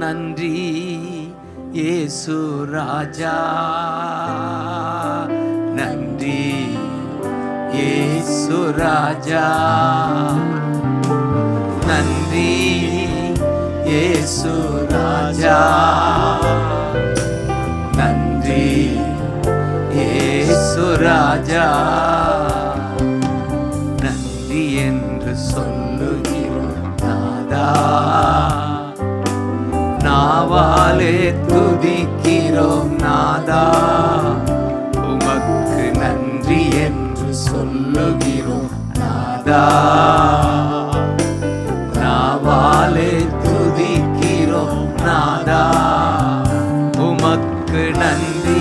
நன்றி இயேசு ராஜா. நன்றி இயேசு ராஜா. நன்றி இயேசு ராஜா. நன்றி இயேசு ராஜா. சொல்லுகிறோம் நாதா நாவாலே துதிக்கிறோம் நாதா உமக்கு நன்றி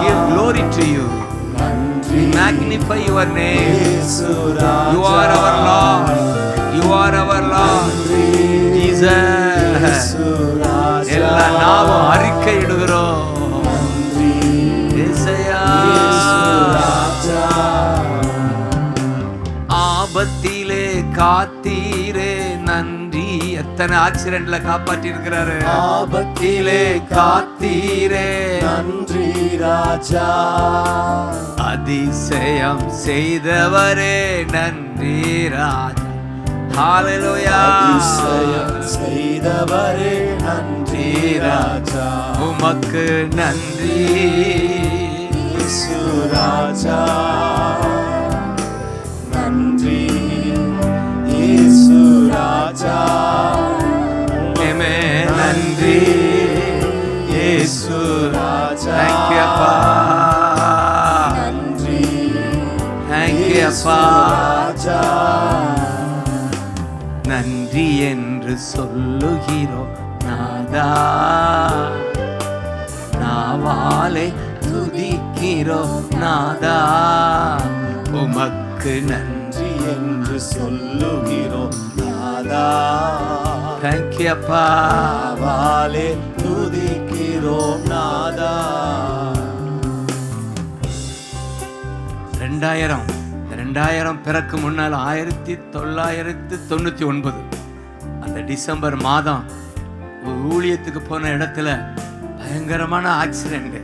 give glory to you. Magnify your name. காத்தீரே நன்றி. எத்தனை ஆக்சிடென்ட்ல காப்பாற்றி இருக்கிறாரு ஆபத்திலே காத்தீரே நன்றி ராஜா. அதிசயம் செய்தவரே நன்றி ராஜா. ஹalleluya. அதிசயம் செய்தவரே நன்றி ராஜா. உமக்கு நன்றி. ராஜா. இயேசு ராஜா எமே நன்றி இயேசு ராஜா அப்பா நன்றி அப்பா ராஜா நன்றி என்று சொல்லுகிறோம் நாதா நாவாலே துதிக்கிறோம் நாதா உமக்கு நன்றி நன்றி என்று சொல்லுகிறோம் நாதா தேங்க்யூ அப்பா. வாலே துதிக்கிறோம் நாதா. ரெண்டாயிரம் ரெண்டாயிரம் பிறக்கு முன்னால் ஆயிரத்தி தொள்ளாயிரத்தி தொண்ணூற்றி ஒன்பது. அந்த டிசம்பர் மாதம் ஊழியத்துக்கு போன இடத்துல பயங்கரமான ஆக்சிடென்ட்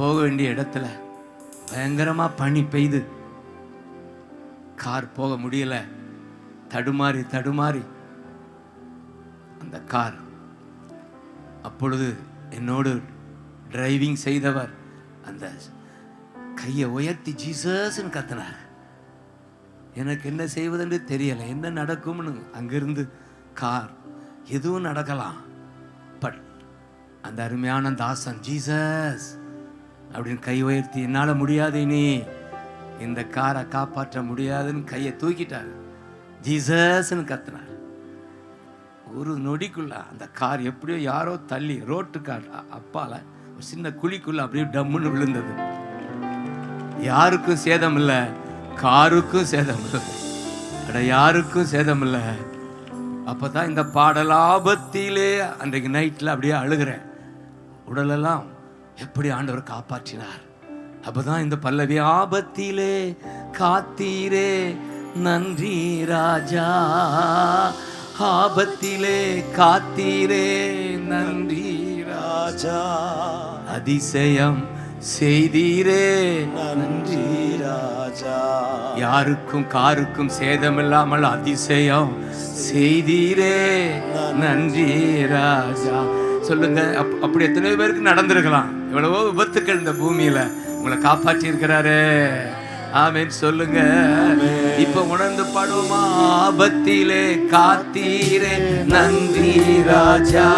போக வேண்டிய இடத்துல பயங்கரமாக பனி பெய்து. கார் போக முடியல. தடுமாறி தடுமாறி. அந்த கார் அப்பொழுது என்னோடு டிரைவிங் செய்தவர். அந்த கையை உயர்த்தி ஜீசஸ்ன்னு கத்தினார். எனக்கு என்ன செய்வதென்று தெரியலை. என்ன நடக்கும்னு அங்கிருந்து கார் எதுவும் நடக்கலாம். பட் அந்த அருமையான தாசன் ஜீசஸ் அப்படின்னு கை உயர்த்தி என்னால் முடியாது இனி. இந்த காரை காப்பாற்ற முடியாதுன்னு கையை தூக்கிட்டார். ஜீசஸ்ன்னு கத்தினார். ஒரு நொடிக்குள்ள அந்த கார் எப்படியோ யாரோ தள்ளி ரோட்டு கார் அப்பால ஒரு சின்ன குழிக்குள்ள அப்படியே டம்முன்னு விழுந்தது. யாருக்கும் சேதம் இல்லை காருக்கும் சேதம் இல்லை அட யாருக்கும் சேதம் இல்லை அப்பதான் இந்த பாடலாபத்திலே அன்றைக்கு நைட்டில் அப்படியே அழுகிறேன். உடலெல்லாம் எப்படி ஆண்டவர் காப்பாற்றினார்? அப்பதான் இந்த பல்லவி ஆபத்திலே காத்தீரே நன்றி ராஜா. ஆபத்திலே காத்தீரே நன்றி ராஜா. அதிசயம் செய்தீரே நன்றி ராஜா. யாருக்கும் காருக்கும் சேதமில்லாமல் அதிசயம் செய்தீரே நன்றி ராஜா. சொல்லுங்க. அப்- அப்படி எத்தனை பேருக்கு நடந்திருக்கலாம். எவ்வளவோ விபத்துக்கள் இந்த பூமியில. உங்களை காப்பாற்றி இருக்கிறாரு ஆமென். சொல்லுங்க. இப்ப உணர்ந்து பாடுவோமா ஆபத்திலே காத்தீரே. நன்றி ராஜா.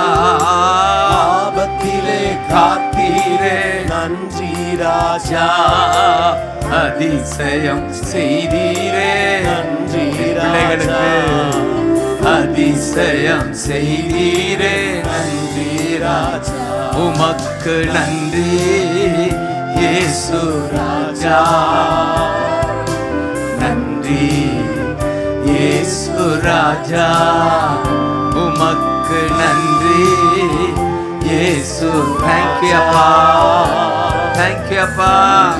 ஆபத்திலே காத்தீரே. நன்றி ராஜா. அதிசயம் செய்தீரே. நன்றி பிள்ளைகளுக்கு அதிசயம் செய்தீரே. நன்றி ராஜா. உமக்கு நன்றி இயேசு ராஜா. நன்றி இயேசு ராஜா. உமக்கு நன்றி இயேசு. தேங்க்யூ அப்பா. தேங்க்யூ அப்பா.